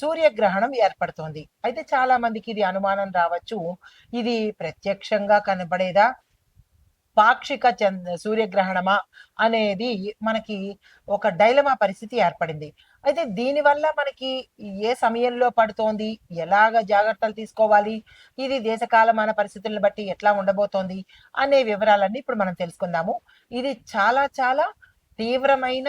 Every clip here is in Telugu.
సూర్యగ్రహణం ఏర్పడుతోంది. అయితే చాలా మందికి ఇది అనుమానం రావచ్చు. ఇది ప్రత్యక్షంగా కనబడేదా? పాక్షిక చంద్ర సూర్యగ్రహణమా? అనేది మనకి ఒక డైలమా పరిస్థితి ఏర్పడింది. అయితే దీనివల్ల మనకి ఏ సమయంలో పడుతోంది? ఎలాగ జాగ్రత్తలు తీసుకోవాలి? ఇది దేశకాలమాన పరిస్థితులను బట్టి ఎట్లా ఉండబోతోంది? అనే వివరాలన్నీ ఇప్పుడు మనం తెలుసుకుందాము. ఇది చాలా చాలా తీవ్రమైన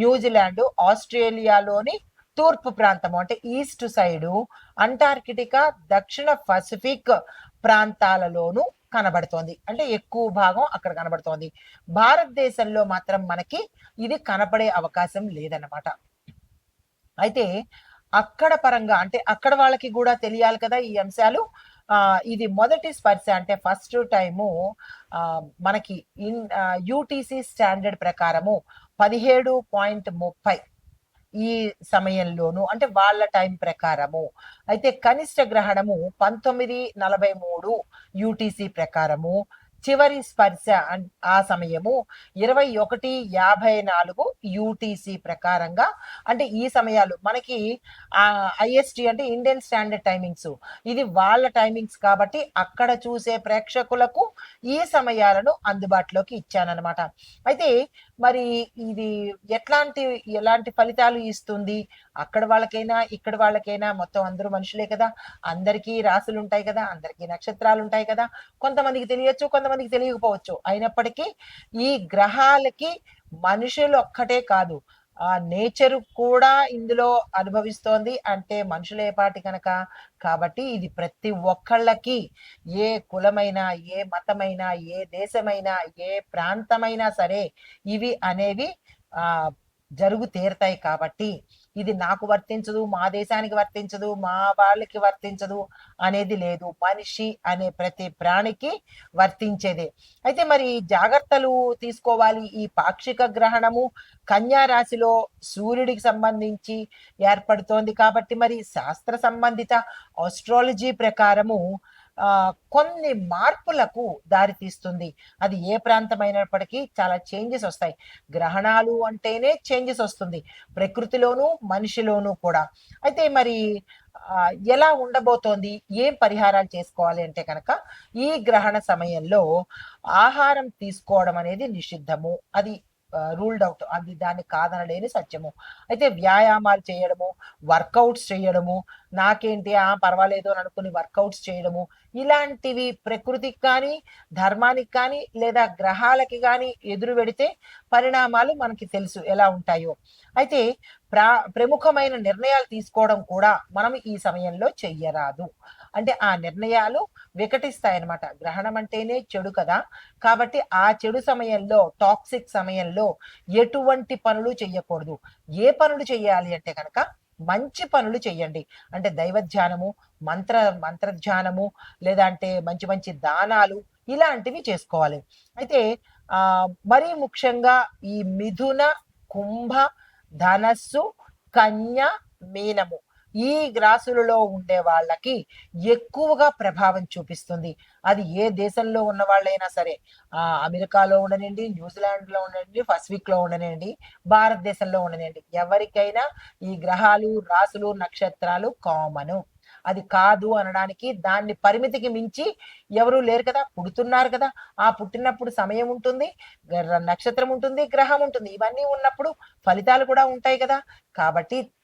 న్యూజిలాండ్ ఆస్ట్రేలియాలోని తూర్పు ప్రాంతము అంటే ఈస్ట్ సైడు అంటార్కిటికా దక్షిణ పసిఫిక్ ప్రాంతాలలోనూ కనబడుతోంది. అంటే ఎక్కువ భాగం అక్కడ కనబడుతోంది. భారతదేశంలో మాత్రం మనకి ఇది కనపడే అవకాశం లేదన్నమాట. అయితే అక్కడ పరంగా అంటే అక్కడ వాళ్ళకి కూడా తెలియాలి కదా ఈ అంశాలు. ఇది మొదటి స్పర్శ అంటే ఫస్ట్ టైము మనకి ఇన్ యూటీసీ స్టాండర్డ్ ప్రకారము పదిహేడు పాయింట్ ముప్పై ఈ సమయంలోను అంటే వాళ్ళ టైం ప్రకారము. అయితే కనిష్ట గ్రహణము పంతొమ్మిది నలభై మూడు యూటీసీ ప్రకారము. చివరి స్పర్శ ఆ సమయము ఇరవై ఒకటి యాభై నాలుగు యూటీసీ ప్రకారంగా అంటే ఈ సమయాలు మనకి ఐఎస్టీ ఐఎస్టి అంటే ఇండియన్ స్టాండర్డ్ టైమింగ్స్. ఇది వాళ్ళ టైమింగ్స్ కాబట్టి అక్కడ చూసే ప్రేక్షకులకు ఈ సమయాలను అందుబాటులోకి ఇచ్చానన్నమాట. అయితే మరి ఇది ఎట్లాంటి ఎలాంటి ఫలితాలు ఇస్తుంది? అక్కడ వాళ్ళకైనా ఇక్కడ వాళ్ళకైనా మొత్తం అందరూ మనుషులే కదా. అందరికీ రాసులు ఉంటాయి కదా. అందరికీ నక్షత్రాలు ఉంటాయి కదా. కొంతమందికి తెలియచ్చు కొంతమందికి తెలియకపోవచ్చు. అయినప్పటికీ ఈ గ్రహాలకి మనుషులు ఒక్కటే కాదు. ఆ నేచర్ కూడా ఇందులో అనుభవిస్తోంది. అంటే మనుషులే పాటి కనుక కాబట్టి ఇది ప్రతి ఒక్కళ్ళకి ఏ కులమైనా ఏ మతమైనా ఏ దేశమైనా ఏ ప్రాంతమైనా సరే ఇవి అనేవి ఆ జరుగు తీరతాయి కాబట్టి ఇది నాకు వర్తించదు మా దేశానికి వర్తించదు మా వాళ్ళకి వర్తించదు అనేది లేదు. మనిషి అనే ప్రతి ప్రాణికి వర్తించేదే. అయితే మరి జాగ్రత్తలు తీసుకోవాలి ఈ పాక్షిక గ్రహణము. కన్యా రాశిలో సూర్యుడికి సంబంధించి ఏర్పడుతోంది కాబట్టి మరి శాస్త్ర సంబంధిత ఆస్ట్రాలజీ ప్రకారము కొన్ని మార్పులకు దారితీస్తుంది. అది ఏ ప్రాంతమైనప్పటికీ చాలా చేంజెస్ వస్తాయి. గ్రహణాలు అంటేనే చేంజెస్ వస్తుంది. ప్రకృతిలోను మనిషిలోను కూడా. అయితే మరి ఎలా ఉండబోతోంది? ఏం పరిహారాలు చేసుకోవాలి అంటే కనుక ఈ గ్రహణ సమయంలో ఆహారం తీసుకోవడం అనేది నిషిద్ధము. అది రూల్డ్ అవుట్ అది దాన్ని కాదనలేని సత్యము. అయితే వ్యాయామాలు చేయడము వర్కౌట్స్ చేయడము నాకేంటి ఆ పర్వాలేదు అని అనుకుని వర్కౌట్స్ చేయడము ఇలాంటివి ప్రకృతికి కానీ ధర్మానికి కానీ లేదా గ్రహాలకి కానీ ఎదురు పెడితే పరిణామాలు మనకి తెలుసు ఎలా ఉంటాయో. అయితే ప్రా ప్రముఖమైన నిర్ణయాలు తీసుకోవడం కూడా మనం ఈ సమయంలో చెయ్యరాదు. అంటే ఆ నిర్ణయాలు వికటిస్తాయి అనమాట గ్రహణం అంటేనే చెడు కదా. కాబట్టి ఆ చెడు సమయంలో టాక్సిక్ సమయంలో ఎటువంటి పనులు చెయ్యకూడదు. ఏ పనులు చెయ్యాలి అంటే కనుక మంచి పనులు చెయ్యండి. అంటే దైవ ధ్యానము మంత్ర మంత్రధ్యానము లేదా అంటే మంచి మంచి దానాలు ఇలాంటివి చేసుకోవాలి. అయితే ఆ మరీ ముఖ్యంగా ఈ మిథున కుంభ ధనస్సు కన్య మీనము ఈ రాశులలో ఉండే వాళ్ళకి ఎక్కువగా ప్రభావం చూపిస్తుంది. అది ఏ దేశంలో ఉన్న వాళ్ళైనా సరే ఆ అమెరికాలో ఉండనండి న్యూజిలాండ్లో ఉండనండి పసిఫిక్లో ఉండనండి భారతదేశంలో ఉండనండి ఎవరికైనా ఈ గ్రహాలు రాసులు నక్షత్రాలు కామను. అది కాదు అనడానికి దాన్ని పరిమితికి మించి ఎవరు లేరు కదా పుడుతున్నారు కదా. ఆ పుట్టినప్పుడు సమయం ఉంటుంది గ్ర- నక్షత్రం ఉంటుంది గ్రహం ఉంటుంది. ఇవన్నీ ఉన్నప్పుడు ఫలితాలు కూడా ఉంటాయి కదా. కాబట్టి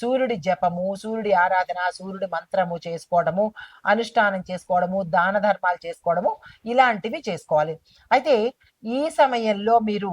సూర్యుడి జపము సూర్యుడి ఆరాధన సూర్యుడి మంత్రము చేసుకోవడము అనుష్ఠానం చేసుకోవడము దాన ధర్మాలు చేసుకోవడము ఇలాంటివి చేసుకోవాలి. అయితే ఈ సమయంలో మీరు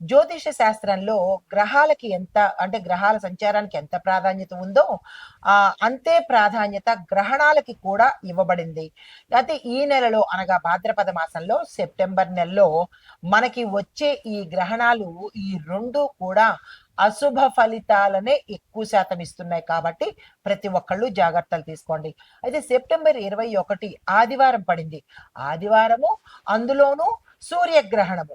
జ్యోతిష శాస్త్రంలో గ్రహాలకి ఎంత అంటే గ్రహాల సంచారానికి ఎంత ప్రాధాన్యత ఉందో ఆ అంతే ప్రాధాన్యత గ్రహణాలకి కూడా ఇవ్వబడింది. అయితే ఈ నెలలో అనగా భాద్రపద మాసంలో సెప్టెంబర్ నెలలో మనకి వచ్చే ఈ గ్రహణాలు ఈ రెండు కూడా అశుభ ఫలితాలనే ఎక్కువ శాతం ఇస్తున్నాయి కాబట్టి ప్రతి ఒక్కళ్ళు జాగ్రత్తలు తీసుకోండి. అయితే సెప్టెంబర్ ఇరవై ఒకటి ఆదివారం పడింది. ఆదివారము అందులోనూ సూర్యగ్రహణము.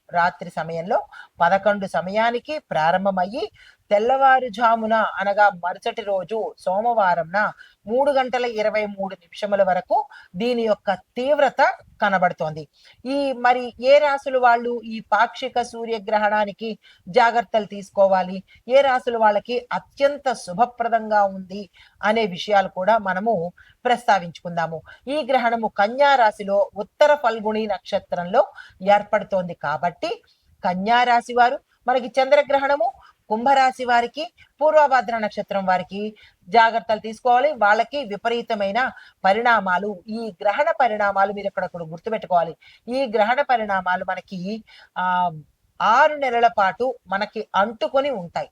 రాత్రి సమయంలో పదకొండు సమయానికి ప్రారంభమయ్యి తెల్లవారుజామున అనగా మరుసటి రోజు సోమవారంన మూడు గంటల ఇరవై మూడు నిమిషముల వరకు దీని యొక్క తీవ్రత కనబడుతోంది. ఈ మరి ఏ రాసులు వాళ్ళు ఈ పాక్షిక సూర్యగ్రహణానికి జాగ్రత్తలు తీసుకోవాలి? ఏ రాసులు వాళ్ళకి అత్యంత శుభప్రదంగా ఉంది అనే విషయాలు కూడా మనము ప్రస్తావించుకుందాము. ఈ గ్రహణము కన్యా రాశిలో ఉత్తర ఫల్గుణి నక్షత్రంలో ఏర్పడుతోంది కాబట్టి కాబట్టి రాశి వారు మనకి చంద్రగ్రహణము కుంభరాశి వారికి పూర్వభద్ర నక్షత్రం వారికి జాగ్రత్తలు తీసుకోవాలి. వాళ్ళకి విపరీతమైన పరిణామాలు ఈ గ్రహణ పరిణామాలు మీరు ఇక్కడ గుర్తుపెట్టుకోవాలి. ఈ గ్రహణ పరిణామాలు మనకి ఆ ఆరు నెలల పాటు మనకి అంటుకొని ఉంటాయి.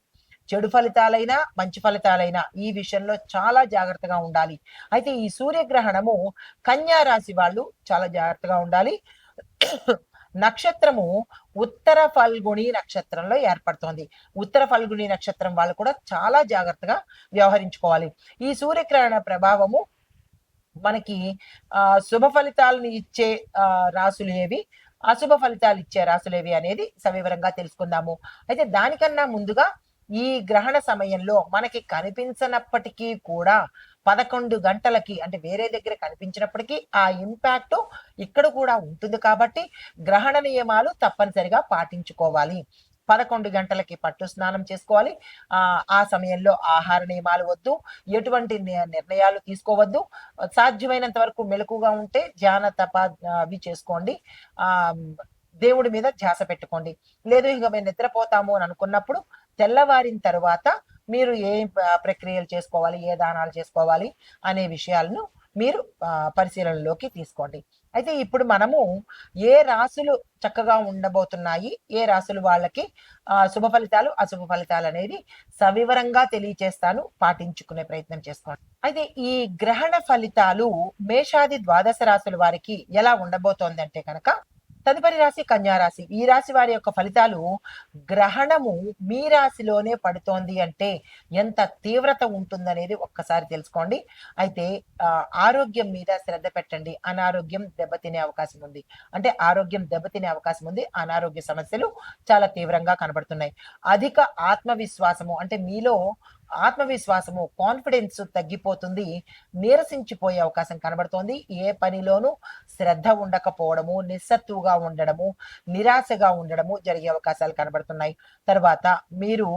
చెడు ఫలితాలైనా మంచి ఫలితాలైనా ఈ విషయంలో చాలా జాగ్రత్తగా ఉండాలి. అయితే ఈ సూర్యగ్రహణము కన్యా రాశి వాళ్ళు చాలా జాగ్రత్తగా ఉండాలి. నక్షత్రము ఉత్తర ఫల్గుణి నక్షత్రంలో ఏర్పడుతోంది. ఉత్తర ఫల్గుణి నక్షత్రం వాళ్ళు కూడా చాలా జాగ్రత్తగా వ్యవహరించుకోవాలి. ఈ సూర్యగ్రహణ ప్రభావము మనకి ఆ శుభ ఫలితాలను ఇచ్చే ఆ రాసులు ఏవి అశుభ ఫలితాలు ఇచ్చే రాసులు ఏవి అనేది సవివరంగా తెలుసుకుందాము. అయితే దానికన్నా ముందుగా ఈ గ్రహణ సమయంలో మనకి కనిపించనప్పటికీ కూడా పదకొండు గంటలకి అంటే వేరే దగ్గర కనిపించినప్పటికీ ఆ ఇంపాక్ట్ ఇక్కడ కూడా ఉంటుంది కాబట్టి గ్రహణ నియమాలు తప్పనిసరిగా పాటించుకోవాలి. పదకొండు గంటలకి పట్టు స్నానం చేసుకోవాలి. ఆ ఆ సమయంలో ఆహార నియమాలు వద్దు. ఎటువంటి ని- నిర్ణయాలు తీసుకోవద్దు. సాధ్యమైనంత వరకు మెలకుగా ఉంటే ధ్యాన తప అవి చేసుకోండి. ఆ దేవుడి మీద ధ్యాస పెట్టుకోండి. లేదు ఇక మేము నిద్రపోతాము అని అనుకున్నప్పుడు తెల్లవారిన తర్వాత మీరు ఏ ప్రక్రియలు చేసుకోవాలి ఏ దానాలు చేసుకోవాలి అనే విషయాలను మీరు పరిశీలనలోకి తీసుకోండి. అయితే ఇప్పుడు మనము ఏ రాసులు చక్కగా ఉండబోతున్నాయి ఏ రాసులు వాళ్ళకి శుభ ఫలితాలు అశుభ ఫలితాలు అనేది సవివరంగా తెలియచేస్తాను పాటించుకునే ప్రయత్నం చేసుకోండి. అయితే ఈ గ్రహణ ఫలితాలు మేషాది ద్వాదశ రాసుల వారికి ఎలా ఉండబోతోంది అంటే కనుక తదుపరి రాశి కన్యా రాశి. ఈ రాశి వారి యొక్క ఫలితాలు గ్రహణము మీ రాశిలోనే పడుతోంది అంటే ఎంత తీవ్రత ఉంటుందనేది ఒక్కసారి తెలుసుకోండి. అయితే ఆరోగ్యం మీద శ్రద్ధ పెట్టండి. అనారోగ్యం దెబ్బతినే అవకాశం ఉంది. అంటే ఆరోగ్యం దెబ్బతినే అవకాశం ఉంది. అనారోగ్య సమస్యలు చాలా తీవ్రంగా కనబడుతున్నాయి. అధిక ఆత్మవిశ్వాసము అంటే మీలో ఆత్మవిశ్వాసము కాన్ఫిడెన్స్ తగ్గిపోతుంది. నీరసించిపోయే అవకాశం కనబడుతోంది. ఏ పనిలోనూ శ్రద్ధ ఉండకపోవడము నిస్సత్తుగా ఉండడము నిరాశగా ఉండడము జరిగే అవకాశాలు కనబడుతున్నాయి. తర్వాత మీరు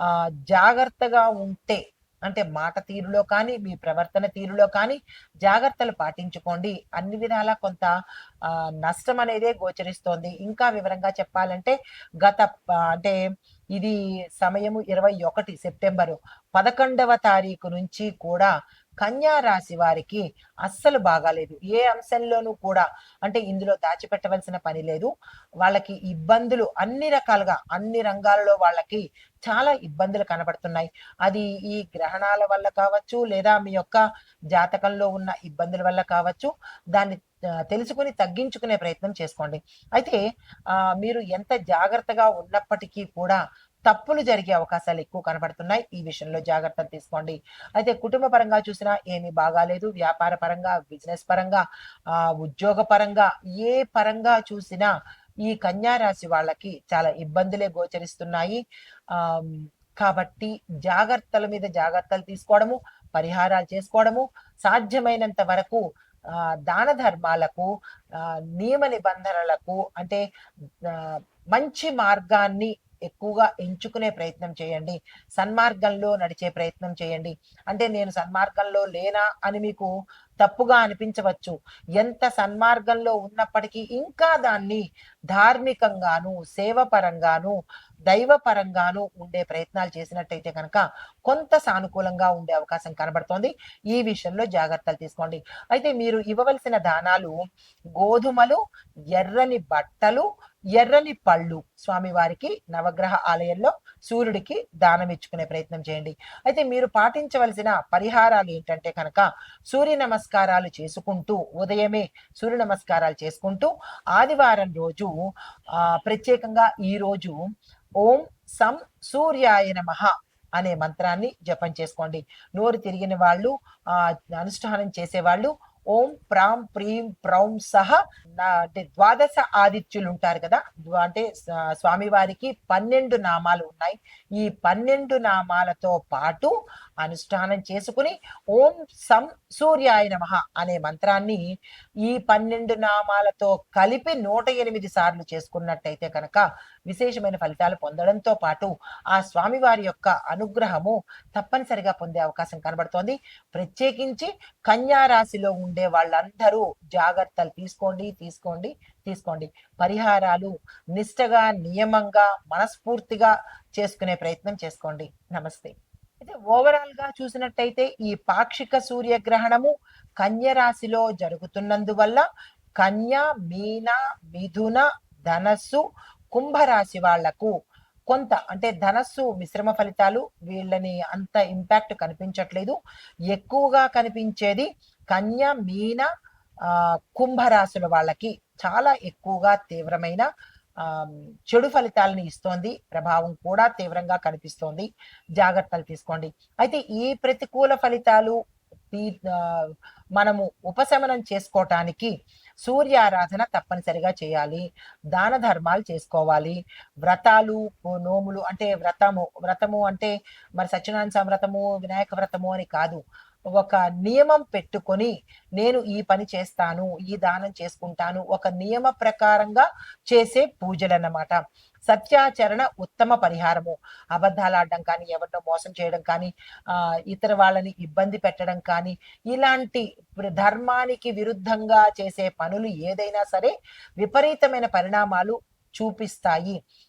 ఆ జాగ్రత్తగా ఉంటే అంటే మాట తీరులో కానీ మీ ప్రవర్తన తీరులో కానీ జాగ్రత్తలు పాటించుకోండి. అన్ని విధాలా కొంత నష్టం అనేదే గోచరిస్తోంది. ఇంకా వివరంగా చెప్పాలంటే గత అంటే ఇది సమయము ఇరవై ఒకటి సెప్టెంబరు. పదకొండవ తారీఖు నుంచి కూడా కన్యా రాశి వారికి అస్సలు బాగాలేదు. ఏ అంశంలోనూ కూడా అంటే ఇందులో దాచిపెట్టవలసిన పని లేదు. వాళ్ళకి ఇబ్బందులు అన్ని రకాలుగా అన్ని రంగాలలో వాళ్ళకి చాలా ఇబ్బందులు కనబడుతున్నాయి. అది ఈ గ్రహణాల వల్ల కావచ్చు లేదా మీ యొక్క జాతకంలో ఉన్న ఇబ్బందుల వల్ల కావచ్చు దాన్ని తెలుసుకుని తగ్గించుకునే ప్రయత్నం చేసుకోండి. అయితే మీరు ఎంత జాగ్రత్తగా ఉన్నప్పటికీ కూడా తప్పులు జరిగే అవకాశాలు ఎక్కువ కనబడుతున్నాయి. ఈ విషయంలో జాగ్రత్తలు తీసుకోండి. అయితే కుటుంబ పరంగా చూసినా ఏమీ బాగాలేదు. వ్యాపార పరంగా బిజినెస్ పరంగా ఉద్యోగ పరంగా ఏ పరంగా చూసినా ఈ కన్యా రాశి వాళ్ళకి చాలా ఇబ్బందులే గోచరిస్తున్నాయి. ఆ కాబట్టి జాగ్రత్తల మీద జాగ్రత్తలు తీసుకోవడము పరిహారాలు చేసుకోవడము సాధ్యమైనంత వరకు దాన ధర్మాలకు నియమ నిబంధనలకు అంటే మంచి మార్గాన్ని ఎక్కువగా ఎంచుకునే ప్రయత్నం చేయండి. సన్మార్గంలో నడిచే ప్రయత్నం చేయండి. అంటే నేను సన్మార్గంలో లేనా అని మీకు తప్పుగా అనిపించవచ్చు. ఎంత సన్మార్గంలో ఉన్నప్పటికీ ఇంకా దాన్ని ధార్మికంగాను సేవపరంగాను దైవపరంగాను ఉండే ప్రయత్నాలు చేసినట్టయితే కనుక కొంత సానుకూలంగా ఉండే అవకాశం కనబడుతోంది. ఈ విషయంలో జాగ్రత్తలు తీసుకోండి. అయితే మీరు ఇవ్వవలసిన దానాలు గోధుమలు ఎర్రని బట్టలు ఎర్రని పళ్ళు స్వామివారికి నవగ్రహ ఆలయంలో సూర్యుడికి దానం ఇచ్చుకునే ప్రయత్నం చేయండి. అయితే మీరు పాటించవలసిన పరిహారాలు ఏంటంటే కనుక సూర్య నమస్కారాలు చేసుకుంటూ ఉదయమే సూర్య నమస్కారాలు చేసుకుంటూ ఆదివారం రోజు ప్రత్యేకంగా ఈ రోజు ఓం సం సూర్యాయ నమ అనే మంత్రాన్ని జపం చేసుకోండి. నోరు తిరిగిన వాళ్ళు ఆ అనుష్ఠానం చేసేవాళ్ళు ఓం ప్రాం ప్రీం ప్రౌం సహ. అంటే ద్వాదశ ఆదిత్యులు ఉంటారు కదా. అంటే స్వామివారికి పన్నెండు నామాలు ఉన్నాయి. ఈ పన్నెండు నామాలతో పాటు అనుష్ఠానం చేసుకుని ఓం సం సూర్యాయ నమ అనే మంత్రాన్ని ఈ పన్నెండు నామాలతో కలిపి నూట ఎనిమిది సార్లు చేసుకున్నట్టయితే కనుక విశేషమైన ఫలితాలు పొందడంతో పాటు ఆ స్వామివారి యొక్క అనుగ్రహము తప్పనిసరిగా పొందే అవకాశం కనబడుతోంది. ప్రత్యేకించి కన్యా రాశిలో ఉండే వాళ్ళందరూ జాగ్రత్తలు తీసుకోండి తీసుకోండి తీసుకోండి. పరిహారాలు నిష్టగా నియమంగా మనస్ఫూర్తిగా చేసుకునే ప్రయత్నం చేసుకోండి. నమస్తే. అయితే ఓవరాల్గా చూసినట్టయితే ఈ పాక్షిక సూర్యగ్రహణము కన్య రాశిలో జరుగుతున్నందువల్ల కన్య మీన మిథున ధనస్సు కుంభరాశి వాళ్ళకు కొంత అంటే ధనస్సు మిశ్రమ ఫలితాలు వీళ్ళని అంత ఇంపాక్ట్ కనిపించట్లేదు. ఎక్కువగా కనిపించేది కన్య మీన కుంభరాశుల వాళ్ళకి చాలా ఎక్కువగా తీవ్రమైన చెడు ఫలితాలను ఇస్తోంది ప్రభావం కూడా తీవ్రంగా కనిపిస్తోంది. జాగ్రత్తలు తీసుకోండి. అయితే ఈ ప్రతికూల ఫలితాలు మనము ఉపశమనం చేసుకోవటానికి సూర్యారాధన తప్పనిసరిగా చేయాలి. దాన ధర్మాలు చేసుకోవాలి. వ్రతాలు నోములు అంటే వ్రతము వ్రతము అంటే మరి సత్యనారాయణ సంవ్రతము వినాయక వ్రతము అని కాదు. ఒక నియమం పెట్టుకొని నేను ఈ పని చేస్తాను ఈ దానం చేసుకుంటాను ఒక నియమ ప్రకారంగా చేసే పూజలు అన్నమాట సత్యాచరణ ఉత్తమ పరిహారము. అబద్ధాలు ఆడడం కానీ ఎవరినో మోసం చేయడం కానీ ఆ ఇతర వాళ్ళని ఇబ్బంది పెట్టడం కానీ ఇలాంటి ధర్మానికి విరుద్ధంగా చేసే పనులు ఏదైనా సరే విపరీతమైన పరిణామాలు చూపిస్తాయి.